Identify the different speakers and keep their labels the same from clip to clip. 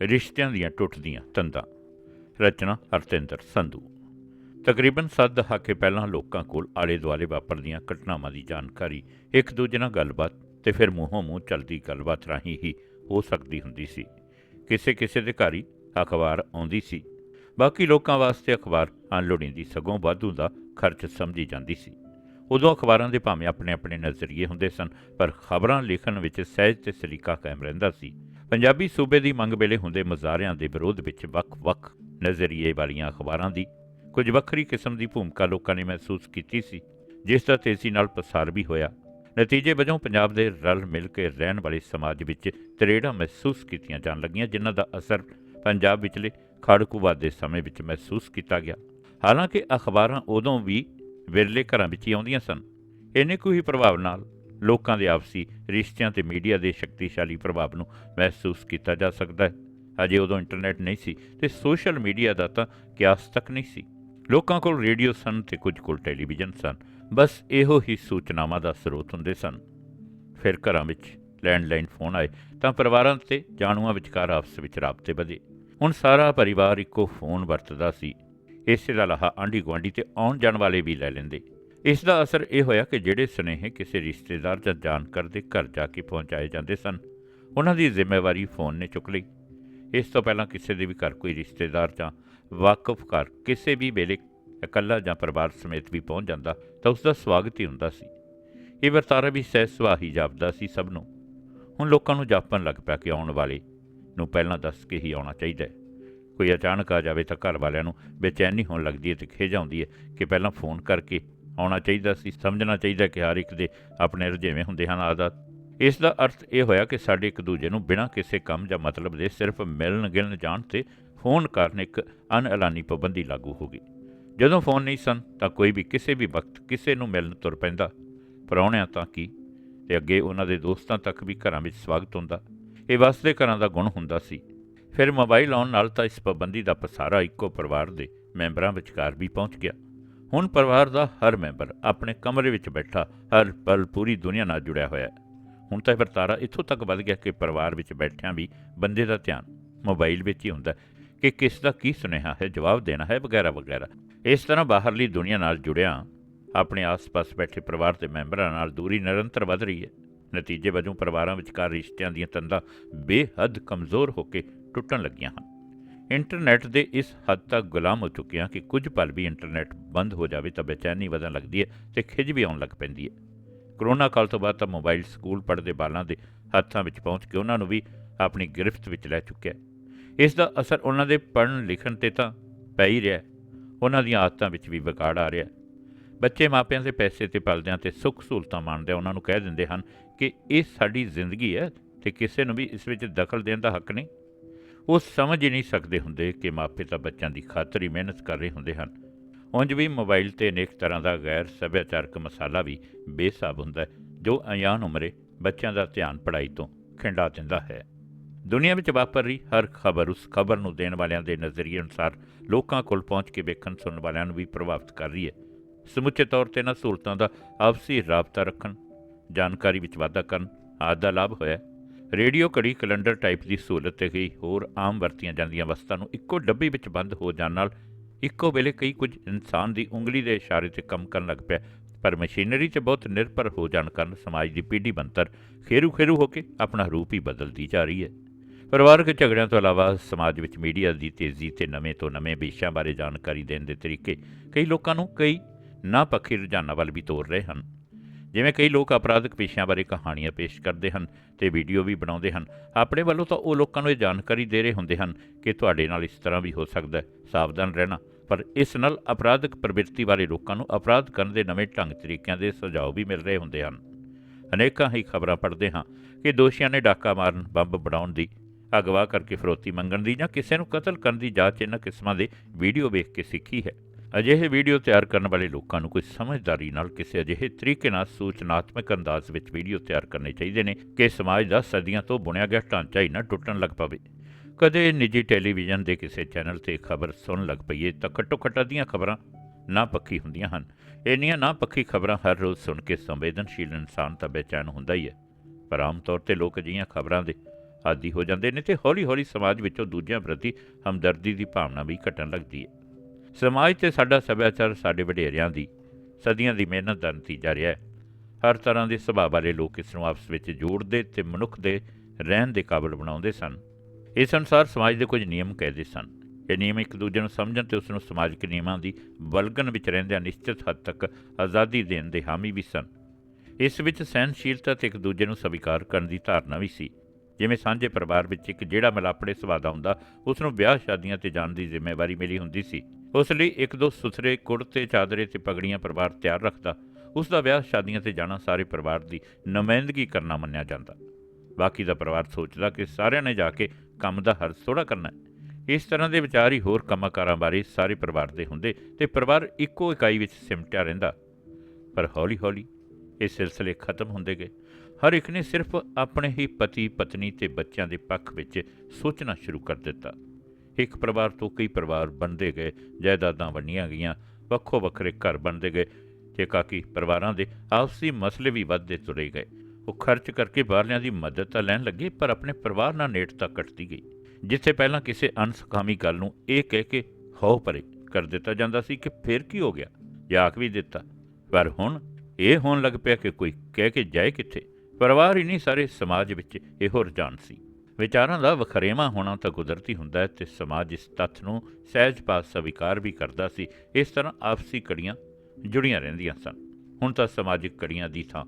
Speaker 1: ਰਿਸ਼ਤਿਆਂ ਦੀਆਂ ਟੁੱਟਦੀਆਂ ਤੰਦਾਂ। ਰਚਨਾ ਹਰਤਿੰਦਰ ਸੰਧੂ। ਤਕਰੀਬਨ 7 ਦਹਾਕੇ ਪਹਿਲਾਂ ਲੋਕਾਂ ਕੋਲ ਆਲੇ ਦੁਆਲੇ ਵਾਪਰਦੀਆਂ ਘਟਨਾਵਾਂ ਦੀ ਜਾਣਕਾਰੀ ਇੱਕ ਦੂਜੇ ਨਾਲ ਗੱਲਬਾਤ ਤੇ ਫਿਰ ਮੂੰਹੋਂ ਮੂੰਹ ਚੱਲਦੀ ਗੱਲਬਾਤ ਰਾਹੀਂ ਹੀ ਹੋ ਸਕਦੀ ਹੁੰਦੀ ਸੀ। ਕਿਸੇ ਕਿਸੇ ਦੇ ਘਰ ਹੀ ਅਖਬਾਰ ਆਉਂਦੀ ਸੀ। ਬਾਕੀ ਲੋਕਾਂ ਵਾਸਤੇ ਅਖਬਾਰ ਅਣਲੋੜੀਂਦੀ ਸਗੋਂ ਵਾਧੂ ਦਾ ਖਰਚ ਸਮਝੀ ਜਾਂਦੀ ਸੀ। ਉਦੋਂ ਅਖਬਾਰਾਂ ਦੇ ਭਾਵੇਂ ਆਪਣੇ ਆਪਣੇ ਨਜ਼ਰੀਏ ਹੁੰਦੇ ਸਨ, ਪਰ ਖਬਰਾਂ ਲਿਖਣ ਵਿੱਚ ਸਹਿਜ ਤੇ ਸਲੀਕਾ ਕਾਇਮ ਰਹਿੰਦਾ ਸੀ। ਪੰਜਾਬੀ ਸੂਬੇ ਦੀ ਮੰਗ ਵੇਲੇ ਹੁੰਦੇ ਮਜ਼ਾਰਿਆਂ ਦੇ ਵਿਰੋਧ ਵਿੱਚ ਵੱਖ-ਵੱਖ ਨਜ਼ਰੀਏ ਵਾਲੀਆਂ ਅਖਬਾਰਾਂ ਦੀ ਕੁਝ ਵੱਖਰੀ ਕਿਸਮ ਦੀ ਭੂਮਿਕਾ ਲੋਕਾਂ ਨੇ ਮਹਿਸੂਸ ਕੀਤੀ ਸੀ, ਜਿਸ ਦਾ ਤੇਜ਼ੀ ਨਾਲ ਪ੍ਰਸਾਰ ਵੀ ਹੋਇਆ। ਨਤੀਜੇ ਵਜੋਂ ਪੰਜਾਬ ਦੇ ਰਲ ਮਿਲ ਕੇ ਰਹਿਣ ਵਾਲੇ ਸਮਾਜ ਵਿੱਚ ਤਰੇੜਾਂ ਮਹਿਸੂਸ ਕੀਤੀਆਂ ਜਾਣ ਲੱਗੀਆਂ, ਜਿਨ੍ਹਾਂ ਦਾ ਅਸਰ ਪੰਜਾਬ ਵਿਚਲੇ ਖਾੜਕੂਵਾਦ ਦੇ ਸਮੇਂ ਵਿੱਚ ਮਹਿਸੂਸ ਕੀਤਾ ਗਿਆ। ਹਾਲਾਂਕਿ ਅਖਬਾਰਾਂ ਉਦੋਂ ਵੀ ਵਿਰਲੇ ਘਰਾਂ ਵਿੱਚ ਹੀ ਆਉਂਦੀਆਂ ਸਨ। ਇੰਨੇ ਕੁ ਹੀ ਪ੍ਰਭਾਵ ਨਾਲ ਲੋਕਾਂ ਦੇ ਆਪਸੀ ਰਿਸ਼ਤਿਆਂ ਤੇ ਮੀਡੀਆ ਦੇ ਸ਼ਕਤੀਸ਼ਾਲੀ ਪ੍ਰਭਾਵ ਨੂੰ ਮਹਿਸੂਸ ਕੀਤਾ ਜਾ ਸਕਦਾ ਹੈ। ਅਜੇ ਉਦੋਂ ਇੰਟਰਨੈਟ ਨਹੀਂ ਸੀ ਤੇ ਸੋਸ਼ਲ ਮੀਡੀਆ ਦਾ ਤਾਂ ਕਿਆਸ ਤੱਕ ਨਹੀਂ ਸੀ। ਲੋਕਾਂ ਕੋਲ ਰੇਡੀਓ ਸਨ ਤੇ ਕੁਝ ਕੋਲ ਟੈਲੀਵਿਜ਼ਨ ਸਨ। ਬਸ ਇਹੋ ਹੀ ਸੂਚਨਾਵਾਂ ਦਾ ਸਰੋਤ ਹੁੰਦੇ ਸਨ। ਫਿਰ ਘਰਾਂ ਵਿੱਚ ਲੈਂਡਲਾਈਨ ਫੋਨ ਆਏ ਤਾਂ ਪਰਿਵਾਰਾਂ ਤੇ ਜਾਣੂਆਂ ਵਿਚਕਾਰ ਆਪਸ ਵਿੱਚ ਰਾਬਤੇ ਵਧੇ। ਹੁਣ ਸਾਰਾ ਪਰਿਵਾਰ ਇੱਕੋ ਫੋਨ ਵਰਤਦਾ ਸੀ। ਇਸੇ ਦਾ ਲਾਹਾ ਆਂਢੀ ਗੁਆਂਢੀ ਤੇ ਆਉਣ ਜਾਣ ਵਾਲੇ ਵੀ ਲੈ ਲੈਂਦੇ। ਇਸ ਦਾ ਅਸਰ ਇਹ ਹੋਇਆ ਕਿ ਜਿਹੜੇ ਸੁਨੇਹੇ ਕਿਸੇ ਰਿਸ਼ਤੇਦਾਰ ਜਾਂ ਜਾਣਕਾਰ ਦੇ ਘਰ ਜਾ ਕੇ ਪਹੁੰਚਾਏ ਜਾਂਦੇ ਸਨ, ਉਹਨਾਂ ਦੀ ਜ਼ਿੰਮੇਵਾਰੀ ਫੋਨ ਨੇ ਚੁੱਕ ਲਈ। ਇਸ ਤੋਂ ਪਹਿਲਾਂ ਕਿਸੇ ਦੇ ਵੀ ਘਰ ਕੋਈ ਰਿਸ਼ਤੇਦਾਰ ਜਾਂ ਵਾਕਫ ਘਰ ਕਿਸੇ ਵੀ ਵੇਲੇ ਇਕੱਲਾ ਜਾਂ ਪਰਿਵਾਰ ਸਮੇਤ ਵੀ ਪਹੁੰਚ ਜਾਂਦਾ ਤਾਂ ਉਸ ਦਾ ਸਵਾਗਤ ਹੀ ਹੁੰਦਾ ਸੀ। ਇਹ ਵਰਤਾਰਾ ਵੀ ਸਹਿ ਸੁਭਾਅ ਜਾਪਦਾ ਸੀ ਸਭ ਨੂੰ। ਹੁਣ ਲੋਕਾਂ ਨੂੰ ਜਾਪਣ ਲੱਗ ਪਿਆ ਕਿ ਆਉਣ ਵਾਲੇ ਨੂੰ ਪਹਿਲਾਂ ਦੱਸ ਕੇ ਹੀ ਆਉਣਾ ਚਾਹੀਦਾ ਹੈ। ਕੋਈ ਅਚਾਨਕ ਆ ਜਾਵੇ ਤਾਂ ਘਰ ਵਾਲਿਆਂ ਨੂੰ ਬੇਚੈਨੀ ਹੋਣ ਲੱਗਦੀ ਹੈ ਤੇ ਖੇਜ ਆਉਂਦੀ ਹੈ ਕਿ ਪਹਿਲਾਂ ਫੋਨ ਕਰਕੇ ਆਉਣਾ ਚਾਹੀਦਾ ਸੀ, ਸਮਝਣਾ ਚਾਹੀਦਾ ਕਿ ਹਰ ਇੱਕ ਦੇ ਆਪਣੇ ਰੁਝੇਵੇਂ ਹੁੰਦੇ ਹਨ ਆਦਤ। ਇਸ ਦਾ ਅਰਥ ਇਹ ਹੋਇਆ ਕਿ ਸਾਡੇ ਇੱਕ ਦੂਜੇ ਨੂੰ ਬਿਨਾਂ ਕਿਸੇ ਕੰਮ ਜਾਂ ਮਤਲਬ ਦੇ ਸਿਰਫ ਮਿਲਣ ਗਿਲਣ ਜਾਣ ਤੇ ਫੋਨ ਕਾਰਨ ਇੱਕ ਅਨਐਲਾਨੀ ਪਾਬੰਦੀ ਲਾਗੂ ਹੋ ਗਈ। ਜਦੋਂ ਫੋਨ ਨਹੀਂ ਸਨ, ਤਾਂ ਕੋਈ ਵੀ ਕਿਸੇ ਵੀ ਵਕਤ ਕਿਸੇ ਨੂੰ ਮਿਲਣ ਤੁਰ ਪੈਂਦਾ। ਪਰੌਣਿਆਂ ਤਾਂ ਕੀ? ਤੇ ਅੱਗੇ ਉਹਨਾਂ ਦੇ ਦੋਸਤਾਂ ਤੱਕ ਵੀ ਘਰਾਂ ਵਿੱਚ ਸਵਾਗਤ ਹੁੰਦਾ। ਇਹ ਵਸਦੇ ਘਰਾਂ ਦਾ ਗੁਣ ਹੁੰਦਾ ਸੀ। ਫਿਰ ਮੋਬਾਈਲ ਆਉਣ ਨਾਲ ਤਾਂ ਇਸ ਪਾਬੰਦੀ ਦਾ ਪਸਾਰਾ ਇੱਕੋ ਪਰਿਵਾਰ ਦੇ ਮੈਂਬਰਾਂ ਵਿਚਕਾਰ ਵੀ ਪਹੁੰਚ ਗਿਆ। ਹੁਣ ਪਰਿਵਾਰ ਦਾ ਹਰ ਮੈਂਬਰ ਆਪਣੇ ਕਮਰੇ ਵਿੱਚ ਬੈਠਾ, ਹਰ ਪਲ ਪੂਰੀ ਦੁਨੀਆ ਨਾਲ ਜੁੜਿਆ ਹੋਇਆ ਹੈ। ਹੁਣ ਤਾਂ ਵਰਤਾਰਾ ਇੱਥੋਂ ਤੱਕ ਵੱਧ ਗਿਆ ਕਿ ਪਰਿਵਾਰ ਵਿੱਚ ਬੈਠਿਆਂ ਵੀ ਬੰਦੇ ਦਾ ਧਿਆਨ ਮੋਬਾਈਲ ਵਿੱਚ ਹੀ ਹੁੰਦਾ ਕਿ ਕਿਸ ਦਾ ਕੀ ਸੁਨੇਹਾ ਹੈ, ਜਵਾਬ ਦੇਣਾ ਹੈ ਵਗੈਰਾ ਵਗੈਰਾ। ਇਸ ਤਰ੍ਹਾਂ ਬਾਹਰਲੀ ਦੁਨੀਆ ਨਾਲ ਜੁੜਿਆ, ਆਪਣੇ ਆਸ-ਪਾਸ ਬੈਠੇ ਪਰਿਵਾਰ ਦੇ ਮੈਂਬਰਾਂ ਨਾਲ ਦੂਰੀ ਨਿਰੰਤਰ ਵੱਧ ਰਹੀ ਹੈ। ਨਤੀਜੇ ਵਜੋਂ ਪਰਿਵਾਰਾਂ ਵਿਚਕਾਰ ਰਿਸ਼ਤਿਆਂ ਦੀਆਂ ਤੰਦਾਂ ਬੇਹੱਦ ਕਮਜ਼ੋਰ ਹੋ ਕੇ ਟੁੱਟਣ ਲੱਗੀਆਂ ਹਨ। ਇੰਟਰਨੈਟ ਦੇ ਇਸ ਹੱਦ ਤੱਕ ਗੁਲਾਮ ਹੋ ਚੁੱਕੇ ਹਾਂ ਕਿ ਕੁਝ ਪਲ ਵੀ ਇੰਟਰਨੈਟ ਬੰਦ ਹੋ ਜਾਵੇ ਤਾਂ ਬੇਚੈਨੀ ਵਧਣ ਲੱਗਦੀ ਹੈ ਤੇ ਖਿਜ ਵੀ ਆਉਣ ਲੱਗ ਪੈਂਦੀ ਹੈ। ਕਰੋਨਾ ਕਾਲ ਤੋਂ ਬਾਅਦ ਤਾਂ ਮੋਬਾਈਲ, ਸਕੂਲ ਪੜ੍ਹਦੇ ਬਾਲਾਂ ਦੇ ਹੱਥਾਂ ਵਿੱਚ ਪਹੁੰਚ ਕੇ ਉਹਨਾਂ ਨੂੰ ਵੀ ਆਪਣੀ ਗ੍ਰਿਫਤ ਵਿੱਚ ਲੈ ਚੁੱਕਿਆ ਇਸ ਦਾ ਅਸਰ ਉਹਨਾਂ ਦੇ ਪੜ੍ਹਨ, ਲਿਖਣ ਤੇ ਤਾਂ ਪੈ ਹੀ ਰਿਹਾ ਉਹਨਾਂ ਦੀਆਂ ਆਦਤਾਂ ਵਿੱਚ ਵੀ ਵਿਗਾੜ ਆ ਰਿਹਾ ਬੱਚੇ ਮਾਪਿਆਂ ਦੇ ਪੈਸੇ ਤੇ ਪਲਦਿਆਂ ਤੇ ਸੁੱਖ ਸਹੂਲਤਾਂ ਮੰਨਦੇ ਉਹਨਾਂ ਨੂੰ ਕਹਿ ਦਿੰਦੇ ਹਨ ਕਿ ਇਹ ਸਾਡੀ ਜ਼ਿੰਦਗੀ ਹੈ ਤੇ ਕਿਸੇ ਨੂੰ ਵੀ ਇਸ ਵਿੱਚ ਦਖਲ ਦੇਣ ਦਾ ਹੱਕ ਨਹੀਂ। ਉਹ ਸਮਝ ਹੀ ਨਹੀਂ ਸਕਦੇ ਹੁੰਦੇ ਕਿ ਮਾਪੇ ਤਾਂ ਬੱਚਿਆਂ ਦੀ ਖਾਤਰ ਹੀ ਮਿਹਨਤ ਕਰ ਰਹੇ ਹੁੰਦੇ ਹਨ। ਉਂਝ ਵੀ ਮੋਬਾਈਲ ਤੇ ਅਨੇਕ ਤਰ੍ਹਾਂ ਦਾ ਗੈਰ ਸੱਭਿਆਚਾਰਕ ਮਸਾਲਾ ਵੀ ਬੇਸਾਬ ਹੁੰਦਾ ਹੈ, ਜੋ ਅਣਜਾਣ ਉਮਰੇ ਬੱਚਿਆਂ ਦਾ ਧਿਆਨ ਪੜਾਈ ਤੋਂ ਖਿੰਡਾ ਦਿੰਦਾ ਹੈ। ਦੁਨੀਆ ਵਿੱਚ ਵਾਪਰ ਰਹੀ ਹਰ ਖਬਰ ਉਸ ਖਬਰ ਨੂੰ ਦੇਣ ਵਾਲਿਆਂ ਦੇ ਨਜ਼ਰੀਏ ਅਨੁਸਾਰ ਲੋਕਾਂ ਕੋਲ ਪਹੁੰਚ ਕੇ ਵੇਖਣ ਸੁਣਨ ਵਾਲਿਆਂ ਨੂੰ ਵੀ ਪ੍ਰਭਾਵਿਤ ਕਰ ਰਹੀ ਹੈ। ਸਮੁੱਚੇ ਤੌਰ ਤੇ ਇਹਨਾਂ ਸਹੂਲਤਾਂ ਦਾ ਆਪਸੀ ਰਾਬਤਾ ਰੱਖਣ, ਜਾਣਕਾਰੀ ਵਿੱਚ ਵਾਧਾ ਕਰਨ ਆਦਿ ਦਾ ਲਾਭ ਹੋਇਆ ਰੇਡੀਓ ਘੜੀ ਕੈਲੰਡਰ ਟਾਈਪ ਦੀ ਸਹੂਲਤ ਤੇ ਗਈ ਹੋਰ ਆਮ ਵਰਤੀਆਂ ਜਾਂਦੀਆਂ ਵਸਤਾਂ ਨੂੰ ਇੱਕੋ ਡੱਬੀ ਵਿੱਚ ਬੰਦ ਹੋ ਜਾਣ ਨਾਲ ਇੱਕੋ ਵੇਲੇ ਕਈ ਕੁਝ ਇਨਸਾਨ ਦੀ ਉਂਗਲੀ ਦੇ ਇਸ਼ਾਰੇ ਤੇ ਕੰਮ ਕਰਨ ਲੱਗ ਪਿਆ। ਪਰ ਮਸ਼ੀਨਰੀ 'ਚ ਬਹੁਤ ਨਿਰਭਰ ਹੋ ਜਾਣ ਕਾਰਨ ਸਮਾਜ ਦੀ ਪੀੜ੍ਹੀ ਬੰਤਰ ਖੇਰੂ ਖੇਰੂ ਹੋ ਕੇ ਆਪਣਾ ਰੂਪ ਹੀ ਬਦਲਦੀ ਜਾ ਰਹੀ ਹੈ। ਪਰਿਵਾਰਕ ਝਗੜਿਆਂ ਤੋਂ ਇਲਾਵਾ ਸਮਾਜ ਵਿੱਚ ਮੀਡੀਆ ਦੀ ਤੇਜ਼ੀ ਤੇ ਨਵੇਂ ਤੋਂ ਨਵੇਂ ਵਿਸ਼ਿਆਂ ਬਾਰੇ ਜਾਣਕਾਰੀ ਦੇਣ ਦੇ ਤਰੀਕੇ ਕਈ ਲੋਕਾਂ ਨੂੰ ਕਈ ਨਾ ਪੱਖੀ ਰੁਝਾਨਾਂ ਵੱਲ ਵੀ ਤੋਰ ਰਹੇ ਹਨ। ਜਿਵੇਂ ਕਈ ਲੋਕ ਅਪਰਾਧਿਕ ਪੇਸ਼ਿਆਂ ਬਾਰੇ ਕਹਾਣੀਆਂ ਪੇਸ਼ ਕਰਦੇ ਹਨ ਤੇ ਵੀਡੀਓ ਵੀ ਬਣਾਉਂਦੇ ਹਨ, ਆਪਣੇ ਵੱਲੋਂ ਤਾਂ ਉਹ ਲੋਕਾਂ ਨੂੰ ਇਹ ਜਾਣਕਾਰੀ ਦੇ ਰਹੇ ਹੁੰਦੇ ਹਨ ਕਿ ਤੁਹਾਡੇ ਨਾਲ ਇਸ ਤਰ੍ਹਾਂ ਵੀ ਹੋ ਸਕਦਾ ਹੈ। ਸਾਵਧਾਨ ਰਹਿਣਾ। ਪਰ ਇਸ ਨਾਲ ਅਪਰਾਧਿਕ ਪ੍ਰਵਿਰਤੀ ਵਾਲੇ ਲੋਕਾਂ ਨੂੰ ਅਪਰਾਧ ਕਰਨ ਦੇ ਨਵੇਂ ਢੰਗ ਤਰੀਕਿਆਂ ਦੇ ਸੁਝਾਅ ਵੀ ਮਿਲ ਰਹੇ ਹੁੰਦੇ ਹਨ। ਅਨੇਕਾਂ ਹੀ ਖਬਰਾਂ ਪੜ੍ਹਦੇ ਹਾਂ ਕਿ ਦੋਸ਼ੀਆਂ ਨੇ ਡਾਕਾ ਮਾਰਨ, ਬੰਬ ਬਣਾਉਣ ਦੀ, ਅਗਵਾ ਕਰਕੇ ਫਰੋਤੀ ਮੰਗਣ ਦੀ ਜਾਂ ਕਿਸੇ ਨੂੰ ਕਤਲ ਕਰਨ ਦੀ ਜਾਂਚ ਇਹਨਾਂ ਕਿਸਮਾਂ ਦੇ ਵੀਡੀਓ ਵੇਖ ਕੇ ਸਿੱਖੀ ਹੈ। ਅਜਿਹੇ ਵੀਡੀਓ ਤਿਆਰ ਕਰਨ ਵਾਲੇ ਲੋਕਾਂ ਨੂੰ ਕੋਈ ਸਮਝਦਾਰੀ ਨਾਲ ਕਿਸੇ ਅਜਿਹੇ ਤਰੀਕੇ ਨਾਲ ਸੂਚਨਾਤਮਕ ਅੰਦਾਜ਼ ਵਿੱਚ ਵੀਡੀਓ ਤਿਆਰ ਕਰਨੇ ਚਾਹੀਦੇ ਨੇ ਕਿ ਸਮਾਜ ਦਾ ਸਦੀਆਂ ਤੋਂ ਬੁਣਿਆ ਗਿਆ ਢਾਂਚਾ ਹੀ ਨਾ ਟੁੱਟਣ ਲੱਗ ਪਵੇ। ਕਦੇ ਨਿੱਜੀ ਟੈਲੀਵਿਜ਼ਨ ਦੇ ਕਿਸੇ ਚੈਨਲ ਤੇ ਖਬਰ ਸੁਣਨ ਲੱਗ ਪਈਏ ਤਾਂ ਘੱਟੋ ਘੱਟ ਅੱਧੀਆਂ ਖਬਰਾਂ ਨਾ ਪੱਖੀ ਹੁੰਦੀਆਂ ਹਨ। ਇੰਨੀਆਂ ਨਾ ਪੱਖੀ ਖਬਰਾਂ ਹਰ ਰੋਜ਼ ਸੁਣ ਕੇ ਸੰਵੇਦਨਸ਼ੀਲ ਇਨਸਾਨ ਤਾਂ ਬੇਚੈਨ ਹੁੰਦਾ ਹੀ ਹੈ। ਪਰ ਆਮ ਤੌਰ ਤੇ ਲੋਕ ਅਜਿਹੀਆਂ ਖਬਰਾਂ ਦੇ ਆਦੀ ਹੋ ਜਾਂਦੇ ਨੇ ਤੇ ਹੌਲੀ-ਹੌਲੀ ਸਮਾਜ ਵਿੱਚੋਂ ਦੂਜਿਆਂ ਪ੍ਰਤੀ ਹਮਦਰਦੀ ਦੀ ਭਾਵਨਾ ਵੀ ਘਟਣ ਲੱਗਦੀ ਹੈ। ਸਮਾਜ ਤੇ ਸਾਡਾ ਸੱਭਿਆਚਾਰ ਸਾਡੇ ਵਡੇਰਿਆਂ ਦੀ, ਸਦੀਆਂ ਦੀ ਮਿਹਨਤ ਦਾ ਨਤੀਜਾ ਰਿਹਾ ਹੈ। ਹਰ ਤਰ੍ਹਾਂ ਦੇ ਸੁਭਾਅ ਵਾਲੇ ਲੋਕ ਇਸ ਨੂੰ ਆਪਸ ਵਿੱਚ ਜੋੜਦੇ ਤੇ ਮਨੁੱਖ ਦੇ ਰਹਿਣ ਦੇ ਕਾਬਿਲ ਬਣਾਉਂਦੇ ਸਨ। ਇਸ ਅਨੁਸਾਰ ਸਮਾਜ ਦੇ ਕੁਝ ਨਿਯਮ ਕਾਇਦੇ ਸਨ। ਇਹ ਨਿਯਮ ਇੱਕ ਦੂਜੇ ਨੂੰ ਸਮਝਣ ਤੇ ਉਸ ਨੂੰ ਸਮਾਜਿਕ ਨਿਯਮਾਂ ਦੀ ਬਲਗਨ ਵਿੱਚ ਰਹਿੰਦਿਆਂ ਨਿਸ਼ਚਿਤ ਹੱਦ ਤੱਕ ਆਜ਼ਾਦੀ ਦੇਣ ਦੇ ਹਾਮੀ ਵੀ ਸਨ। ਇਸ ਵਿੱਚ ਸਹਿਨਸ਼ੀਲਤਾ ਤੇ ਇੱਕ ਦੂਜੇ ਨੂੰ ਸਵੀਕਾਰ ਕਰਨ ਦੀ ਧਾਰਨਾ ਵੀ ਸੀ। ਜਿਵੇਂ ਸਾਂਝੇ ਪਰਿਵਾਰ ਵਿੱਚ ਇੱਕ ਜਿਹੜਾ ਮਿਲਾਪੜੇ ਸੁਭਾਅ ਦਾ ਹੁੰਦਾ, ਉਸ ਨੂੰ ਵਿਆਹ ਸ਼ਾਦੀਆਂ ਤੇ ਜਾਣ ਦੀ ਜ਼ਿੰਮੇਵਾਰੀ ਮਿਲੀ ਹੁੰਦੀ ਸੀ। ਉਸ ਲਈ ਇੱਕ ਦੋ ਸੁਥਰੇ ਕੁੜਤੇ ਚਾਦਰੇ ਤੇ ਪਗੜੀਆਂ ਪਰਿਵਾਰ ਤਿਆਰ ਰੱਖਦਾ, ਉਸ ਦਾ ਵਿਆਹ ਸ਼ਾਦੀਆਂ ਤੇ ਜਾਣਾ ਸਾਰੇ ਪਰਿਵਾਰ ਦੀ ਨੁਮਾਇੰਦਗੀ ਕਰਨਾ ਮੰਨਿਆ ਜਾਂਦਾ। ਬਾਕੀ ਦਾ ਪਰਿਵਾਰ ਸੋਚਦਾ ਕਿ ਸਾਰਿਆਂ ਨੇ ਜਾ ਕੇ ਕੰਮ ਦਾ ਹਰਜ਼ ਥੋੜਾ ਕਰਨਾ ਇਸ ਤਰ੍ਹਾਂ ਦੇ ਵਿਚਾਰ ਹੀ ਹੋਰ ਕੰਮਕਾਰਾਂ ਬਾਰੇ ਸਾਰੇ ਪਰਿਵਾਰ ਦੇ ਹੁੰਦੇ ਤੇ ਪਰਿਵਾਰ ਇੱਕੋ ਇਕਾਈ ਵਿੱਚ ਸਿਮਟਿਆ ਰਹਿੰਦਾ। ਪਰ ਹੌਲੀ-ਹੌਲੀ ਇਹ ਸਿਲਸਿਲੇ ਖਤਮ ਹੁੰਦੇ ਗਏ। ਹਰ ਇੱਕ ਨੇ ਸਿਰਫ ਆਪਣੇ ਹੀ ਪਤੀ ਪਤਨੀ ਤੇ ਬੱਚਿਆਂ ਦੇ ਪੱਖ ਵਿੱਚ ਸੋਚਣਾ ਸ਼ੁਰੂ ਕਰ ਦਿੱਤਾ। ਇੱਕ ਪਰਿਵਾਰ ਤੋਂ ਕਈ ਪਰਿਵਾਰ ਬਣਦੇ ਗਏ, ਜਾਇਦਾਦਾਂ ਵੰਡੀਆਂ ਗਈਆਂ, ਵੱਖੋ ਵੱਖਰੇ ਘਰ ਬਣਦੇ ਗਏ ਤੇ ਕਾਕੀ ਪਰਿਵਾਰਾਂ ਦੇ ਆਪਸੀ ਮਸਲੇ ਵੀ ਵੱਧਦੇ ਤੁਰੇ ਗਏ। ਉਹ ਖਰਚ ਕਰਕੇ ਬਾਹਰਲਿਆਂ ਦੀ ਮਦਦ ਤਾਂ ਲੈਣ ਲੱਗੇ, ਪਰ ਆਪਣੇ ਪਰਿਵਾਰ ਨਾਲ ਨੇੜਤਾ ਕੱਟਦੀ ਗਈ, ਜਿੱਥੇ ਪਹਿਲਾਂ ਕਿਸੇ ਅਨਸਖਾਮੀ ਗੱਲ ਨੂੰ ਇਹ ਕਹਿ ਕੇ ਹੋ ਪਰੇ ਕਰ ਦਿੱਤਾ ਜਾਂਦਾ ਸੀ ਕਿ ਫਿਰ ਕੀ ਹੋ ਗਿਆ? ਜਾਂ ਆਖ ਵੀ ਦਿੱਤਾ। ਪਰ ਹੁਣ ਇਹ ਹੋਣ ਲੱਗ ਪਿਆ ਕਿ ਕੋਈ ਕਹਿ ਕੇ ਜਾਏ ਕਿੱਥੇ? ਪਰਿਵਾਰ ਹੀ ਨਹੀਂ ਸਾਰੇ ਸਮਾਜ ਵਿੱਚ ਇਹੋ ਰੁਝਾਨ ਸੀ। ਵਿਚਾਰਾਂ ਦਾ ਵਖਰੇਵਾ ਹੋਣਾ ਤਾਂ ਕੁਦਰਤੀ ਹੁੰਦਾ ਹੈ ਤੇ ਸਮਾਜ ਇਸ ਤੱਥ ਨੂੰ ਸਹਿਜ ਪਾਸ ਸਵੀਕਾਰ ਵੀ ਕਰਦਾ ਸੀ, ਇਸ ਤਰ੍ਹਾਂ ਆਪਸੀ ਕੜੀਆਂ ਜੁੜੀਆਂ ਰਹਿੰਦੀਆਂ ਸਨ। ਹੁਣ ਤਾਂ ਸਮਾਜਿਕ ਕੜੀਆਂ ਦੀ ਥਾਂ,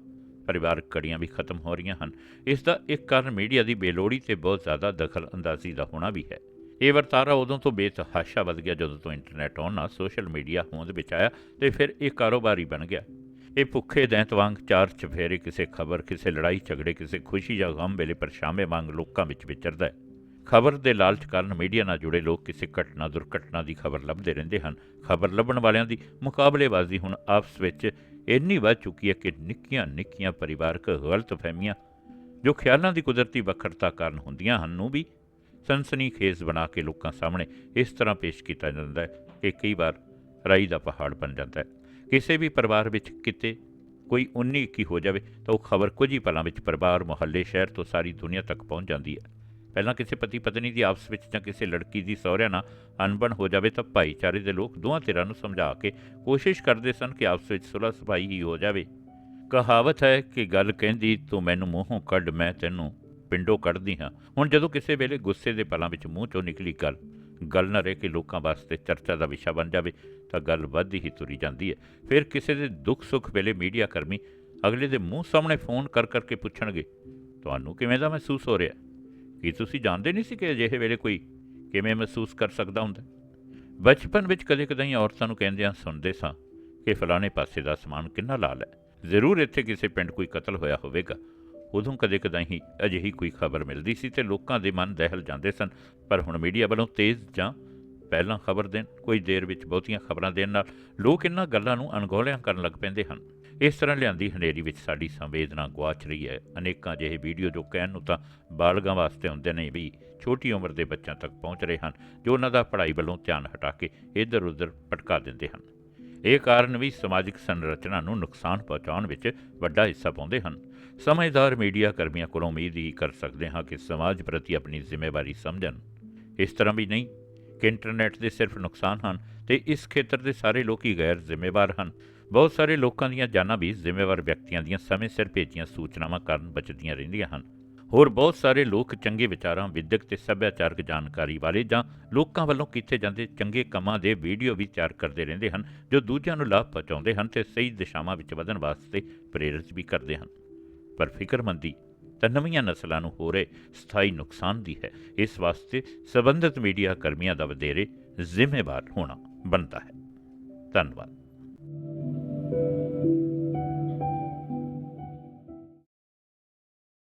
Speaker 1: ਪਰਿਵਾਰਕ ਕੜੀਆਂ ਵੀ ਖਤਮ ਹੋ ਰਹੀਆਂ ਹਨ। ਇਸ ਦਾ ਇੱਕ ਕਾਰਨ ਮੀਡੀਆ ਦੀ ਬੇਲੋੜੀ ਤੇ ਬਹੁਤ ਜ਼ਿਆਦਾ ਦਖਲ ਅੰਦਾਜ਼ੀ ਦਾ ਹੋਣਾ ਵੀ ਹੈ। ਇਹ ਵਰਤਾਰਾ ਉਦੋਂ ਤੋਂ ਬੇਤਹਾਸ਼ਾ ਵੱਧ ਗਿਆ ਜਦੋਂ ਤੋਂ ਇੰਟਰਨੈਟ ਆਉਣਾ ਸੋਸ਼ਲ ਮੀਡੀਆ ਹੋਂਦ ਵਿੱਚ ਆਇਆ ਤੇ ਫਿਰ ਇਹ ਕਾਰੋਬਾਰੀ ਬਣ ਗਿਆ। ਇਹ ਭੁੱਖੇ ਦੈਂਤ ਵਾਂਗ ਚਾਰ ਚਫੇਰੇ ਕਿਸੇ ਖਬਰ, ਕਿਸੇ ਲੜਾਈ ਝਗੜੇ, ਕਿਸੇ ਖੁਸ਼ੀ ਜਾਂ ਗਮ ਵੇਲੇ ਪਰਛਾਵੇਂ ਵਾਂਗ ਲੋਕਾਂ ਵਿੱਚ ਵਿਚਰਦਾ ਹੈ। ਖਬਰ ਦੇ ਲਾਲਚ ਕਾਰਨ ਮੀਡੀਆ ਨਾਲ ਜੁੜੇ ਲੋਕ ਕਿਸੇ ਘਟਨਾ, ਦੁਰਘਟਨਾ ਦੀ ਖਬਰ ਲੱਭਦੇ ਰਹਿੰਦੇ ਹਨ। ਖਬਰ ਲੱਭਣ ਵਾਲਿਆਂ ਦੀ ਮੁਕਾਬਲੇਬਾਜ਼ੀ ਹੁਣ ਆਪਸ ਵਿੱਚ ਇੰਨੀ ਵੱਧ ਚੁੱਕੀ ਹੈ ਕਿ ਨਿੱਕੀਆਂ ਨਿੱਕੀਆਂ ਪਰਿਵਾਰਕ ਗਲਤਫਹਿਮੀਆਂ ਜੋ ਖਿਆਲਾਂ ਦੀ ਕੁਦਰਤੀ ਵੱਖਰਤਾ ਕਾਰਨ ਹੁੰਦੀਆਂ ਹਨ ਨੂੰ ਵੀ ਸਨਸਨੀ ਖੇਸ ਬਣਾ ਕੇ ਲੋਕਾਂ ਸਾਹਮਣੇ ਇਸ ਤਰ੍ਹਾਂ ਪੇਸ਼ ਕੀਤਾ ਜਾਂਦਾ ਹੈ ਕਿ ਕਈ ਵਾਰ ਰਾਈ ਦਾ ਪਹਾੜ ਬਣ ਜਾਂਦਾ ਹੈ। ਕਿਸੇ ਵੀ ਪਰਿਵਾਰ ਵਿੱਚ ਕਿਤੇ ਕੋਈ 19 ਇੱਕੀ ਹੋ ਜਾਵੇ, ਤਾਂ ਉਹ ਖਬਰ ਕੁਝ ਹੀ ਪਲਾਂ ਵਿੱਚ ਪਰਿਵਾਰ, ਮੁਹੱਲੇ, ਸ਼ਹਿਰ ਤੋਂ ਸਾਰੀ ਦੁਨੀਆ ਤੱਕ ਪਹੁੰਚ ਜਾਂਦੀ ਹੈ। ਪਹਿਲਾਂ ਕਿਸੇ ਪਤੀ ਪਤਨੀ ਦੀ ਆਪਸ ਵਿੱਚ ਜਾਂ ਕਿਸੇ ਲੜਕੀ ਦੀ ਸਹੁਰਿਆਂ ਨਾਲ ਅਣਬਣ ਹੋ ਜਾਵੇ, ਤਾਂ ਭਾਈਚਾਰੇ ਦੇ ਲੋਕ ਦੋਹਾਂ ਧਿਰਾਂ ਨੂੰ ਸਮਝਾ ਕੇ ਕੋਸ਼ਿਸ਼ ਕਰਦੇ ਸਨ ਕਿ ਆਪਸ ਵਿੱਚ ਸੁਲਹ ਸਫ਼ਾਈ ਹੀ ਹੋ ਜਾਵੇ। ਕਹਾਵਤ ਹੈ ਕਿ ਗੱਲ ਕਹਿੰਦੀ, ਤੂੰ ਮੈਨੂੰ ਮੂੰਹੋਂ ਕੱਢ, ਮੈਂ ਤੈਨੂੰ ਪਿੰਡੋਂ ਕੱਢਦੀ ਹਾਂ। ਹੁਣ ਜਦੋਂ ਕਿਸੇ ਵੇਲੇ ਗੁੱਸੇ ਦੇ ਪਲਾਂ ਵਿੱਚ ਮੂੰਹ ਚੋਂ ਨਿਕਲੀ ਗੱਲ ਗੱਲ ਨਾ ਰਹੇ ਕਿ ਲੋਕਾਂ ਵਾਸਤੇ ਚਰਚਾ ਦਾ ਵਿਸ਼ਾ ਬਣ ਜਾਵੇ, ਤਾਂ ਗੱਲ ਵੱਧ ਹੀ ਤੁਰੀ ਜਾਂਦੀ ਹੈ। ਫਿਰ ਕਿਸੇ ਦੇ ਦੁੱਖ ਸੁੱਖ ਵੇਲੇ ਮੀਡੀਆ ਕਰਮੀ ਅਗਲੇ ਦੇ ਮੂੰਹ ਸਾਹਮਣੇ ਫੋਨ ਕਰ ਕਰਕੇ ਪੁੱਛਣਗੇ, ਤੁਹਾਨੂੰ ਕਿਵੇਂ ਦਾ ਮਹਿਸੂਸ ਹੋ ਰਿਹਾ? ਕੀ ਤੁਸੀਂ ਜਾਣਦੇ ਨਹੀਂ ਸੀ ਕਿ ਅਜਿਹੇ ਵੇਲੇ ਕੋਈ ਕਿਵੇਂ ਮਹਿਸੂਸ ਕਰ ਸਕਦਾ ਹੁੰਦਾ? ਬਚਪਨ ਵਿੱਚ ਕਦੇ-ਕਦੇ ਔਰਤਾਂ ਨੂੰ ਕਹਿੰਦਿਆਂ ਸੁਣਦੇ ਸਾਂ ਕਿ ਫਲਾਣੇ ਪਾਸੇ ਦਾ ਸਮਾਨ ਕਿੰਨਾ ਲਾਲ ਹੈ। ਜ਼ਰੂਰ ਇੱਥੇ ਕਿਸੇ ਪਿੰਡ ਕੋਈ ਕਤਲ ਹੋਇਆ ਹੋਵੇਗਾ। ਉਦੋਂ ਕਦੇ-ਕਦੇ ਹੀ ਅਜਿਹੀ ਕੋਈ ਖਬਰ ਮਿਲਦੀ ਸੀ ਤੇ ਲੋਕਾਂ ਦੇ ਮਨ ਦਹਿਲ ਜਾਂਦੇ ਸਨ। ਪਰ ਹੁਣ ਮੀਡੀਆ ਵੱਲੋਂ ਤੇਜ਼ ਜਾਂ ਪਹਿਲਾਂ ਖਬਰ ਦੇਣ, ਕੋਈ ਦੇਰ ਵਿੱਚ ਬਹੁਤੀਆਂ ਖਬਰਾਂ ਦੇਣ ਨਾਲ ਲੋਕ ਇਹਨਾਂ ਗੱਲਾਂ ਨੂੰ ਅਣਗੌਲਿਆਂ ਕਰਨ ਲੱਗ ਪੈਂਦੇ ਹਨ। ਇਸ ਤਰ੍ਹਾਂ ਲਿਆਂਦੀ ਹਨੇਰੀ ਵਿੱਚ ਸਾਡੀ ਸੰਵੇਦਨਾ ਗੁਆਚ ਰਹੀ ਹੈ। ਅਨੇਕਾਂ ਜਿਹੇ ਵੀਡੀਓ ਜੋ ਕਹਿਣ ਨੂੰ ਤਾਂ ਬਾਲਗਾਂ ਵਾਸਤੇ ਹੁੰਦੇ ਨੇ ਵੀ ਛੋਟੀ ਉਮਰ ਦੇ ਬੱਚਿਆਂ ਤੱਕ ਪਹੁੰਚ ਰਹੇ ਹਨ, ਜੋ ਉਹਨਾਂ ਦਾ ਪੜ੍ਹਾਈ ਵੱਲੋਂ ਧਿਆਨ ਹਟਾ ਕੇ ਇੱਧਰ ਉੱਧਰ ਭਟਕਾ ਦਿੰਦੇ ਹਨ। ਇਹ ਕਾਰਨ ਵੀ ਸਮਾਜਿਕ ਸੰਰਚਨਾ ਨੂੰ ਨੁਕਸਾਨ ਪਹੁੰਚਾਉਣ ਵਿੱਚ ਵੱਡਾ ਹਿੱਸਾ ਪਾਉਂਦੇ ਹਨ। ਸਮਝਦਾਰ ਮੀਡੀਆ ਕਰਮੀਆਂ ਕੋਲੋਂ ਉਮੀਦ ਹੀ ਕਰ ਸਕਦੇ ਹਾਂ ਕਿ ਸਮਾਜ ਪ੍ਰਤੀ ਆਪਣੀ ਜ਼ਿੰਮੇਵਾਰੀ ਸਮਝਣ। ਇਸ ਤਰ੍ਹਾਂ ਵੀ ਨਹੀਂ ਕਿ ਇੰਟਰਨੈਟ ਦੇ ਸਿਰਫ ਨੁਕਸਾਨ ਹਨ ਤੇ ਇਸ ਖੇਤਰ ਦੇ ਸਾਰੇ ਲੋਕ ਹੀ ਗੈਰ ਜ਼ਿੰਮੇਵਾਰ ਹਨ। ਬਹੁਤ ਸਾਰੇ ਲੋਕਾਂ ਦੀਆਂ ਜਾਨਾਂ ਵੀ ਜ਼ਿੰਮੇਵਾਰ ਵਿਅਕਤੀਆਂ ਦੀਆਂ ਸਮੇਂ ਸਿਰ ਭੇਜੀਆਂ ਸੂਚਨਾਵਾਂ ਕਾਰਨ ਬਚਦੀਆਂ ਰਹਿੰਦੀਆਂ ਹਨ। ਹੋਰ ਬਹੁਤ ਸਾਰੇ ਲੋਕ ਚੰਗੇ ਵਿਚਾਰਾਂ, ਵਿਦਿਅਕ ਤੇ ਸੱਭਿਆਚਾਰਕ ਜਾਣਕਾਰੀ ਵਾਲੇ ਜਾਂ ਲੋਕਾਂ ਵੱਲੋਂ ਕੀਤੇ ਜਾਂਦੇ ਚੰਗੇ ਕੰਮਾਂ ਦੇ ਵੀਡੀਓ ਵੀ ਤਿਆਰ ਕਰਦੇ ਰਹਿੰਦੇ ਹਨ, ਜੋ ਦੂਜਿਆਂ ਨੂੰ ਲਾਭ ਪਹੁੰਚਾਉਂਦੇ ਹਨ ਤੇ ਸਹੀ ਦਿਸ਼ਾਵਾਂ ਵਿੱਚ ਵਧਣ ਵਾਸਤੇ ਪ੍ਰੇਰਿਤ ਵੀ ਕਰਦੇ ਹਨ। ਪਰ ਫਿਕਰਮੰਦੀ ਤਾਂ ਨਵੀਆਂ ਨਸਲਾਂ ਨੂੰ ਹੋ ਰਹੇ ਸਥਾਈ ਨੁਕਸਾਨ ਦੀ ਹੈ। ਇਸ ਵਾਸਤੇ ਸਬੰਧਤ ਮੀਡੀਆ ਕਰਮੀਆਂ ਦਾ ਵਧੇਰੇ ਜ਼ਿੰਮੇਵਾਰ ਹੋਣਾ ਬਣਦਾ ਹੈ। ਧੰਨਵਾਦ।